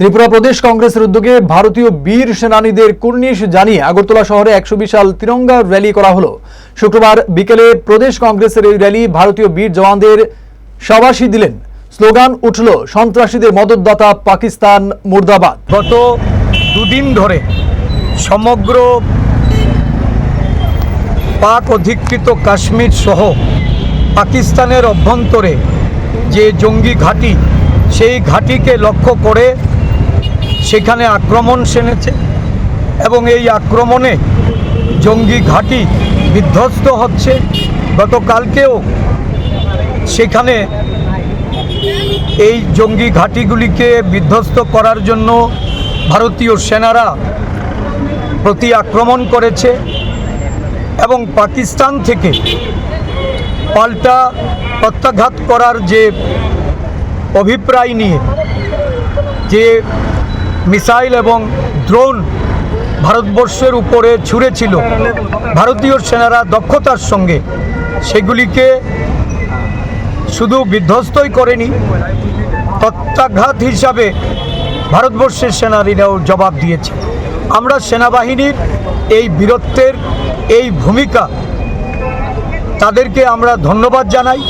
ত্রিপুরা প্রদেশ কংগ্রেসের উদ্যোগে ভারতীয় বীর সেনানীদের কুর্নিশ জানিয়ে আগরতলা শহরে একশো বিশাল তিরঙ্গা র্যালি করা হলো। শুক্রবার বিকেলে প্রদেশ কংগ্রেসের এই র্যালি ভারতীয় বীর জওয়ানদের সাবাসী দিলেন। স্লোগান উঠল, সন্ত্রাসীদের মদতদাতা পাকিস্তান মুর্দাবাদ। গত দুদিন ধরে সমগ্র পাক অধিকৃত কাশ্মীর সহ পাকিস্তানের অভ্যন্তরে যে জঙ্গি ঘাঁটি, সেই ঘাঁটিকে লক্ষ্য করে সেখানে আক্রমণ সেনেছে এবং এই আক্রমণে জঙ্গি ঘাঁটি বিধ্বস্ত হচ্ছে। গতকালকেও সেখানে এই জঙ্গি ঘাঁটিগুলিকে বিধ্বস্ত করার জন্য ভারতীয় সেনারা প্রতি আক্রমণ করেছে এবং পাকিস্তান থেকে পাল্টা প্রত্যাঘাত করার যে অভিপ্রায় নিয়ে যে মিসাইল এবং ড্রোন ভারতবর্ষের উপরে ছুঁড়েছিল। ভারতীয় সেনারা দক্ষতার সঙ্গে সেগুলিকে শুধু বিধ্বস্তই করেনি প্রত্যাঘাত হিসাবে ভারতবর্ষের সেনানীরাও জবাব দিয়েছে। আমরা সেনাবাহিনীর এই বীরত্বের এই ভূমিকা তাদেরকে আমরা ধন্যবাদ জানাই।